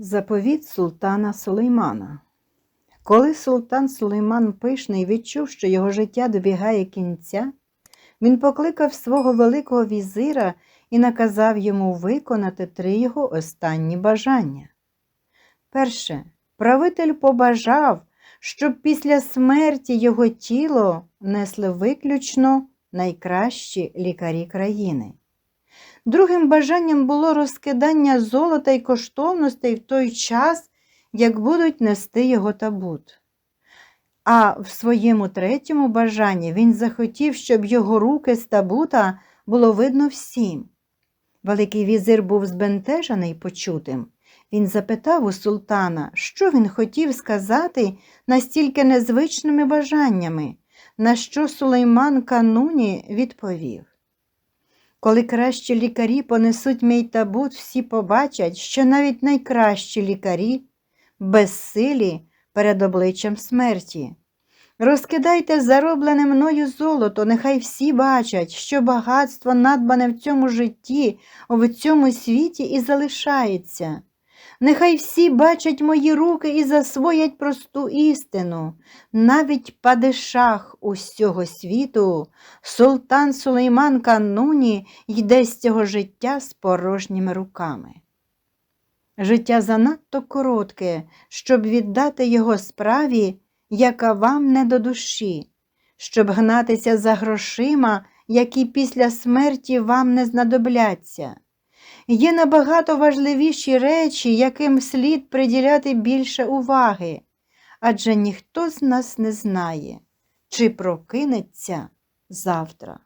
Заповіт султана Сулеймана. Коли султан Сулейман Пишний відчув, що його життя добігає кінця, він покликав свого великого візира і наказав йому виконати три його останні бажання. Перше, правитель побажав, щоб після смерті його тіло несли виключно найкращі лікарі країни. Другим бажанням було розкидання золота й коштовностей в той час, як будуть нести його табут. А в своєму третьому бажанні він захотів, щоб його руки з табута було видно всім. Великий візир був збентежений почутим. Він запитав у султана, що він хотів сказати настільки незвичними бажаннями, на що Сулейман Кануні відповів. Коли кращі лікарі понесуть мій табут, всі побачать, що навіть найкращі лікарі безсилі перед обличчям смерті. Розкидайте зароблене мною золото, нехай всі бачать, що багатство надбане в цьому житті, в цьому світі і залишається. Нехай всі бачать мої руки і засвоять просту істину. Навіть падишах усього світу, султан Сулейман Кануні йде з цього життя з порожніми руками. Життя занадто коротке, щоб віддати його справі, яка вам не до душі, щоб гнатися за грошима, які після смерті вам не знадобляться. Є набагато важливіші речі, яким слід приділяти більше уваги, адже ніхто з нас не знає, чи прокинеться завтра.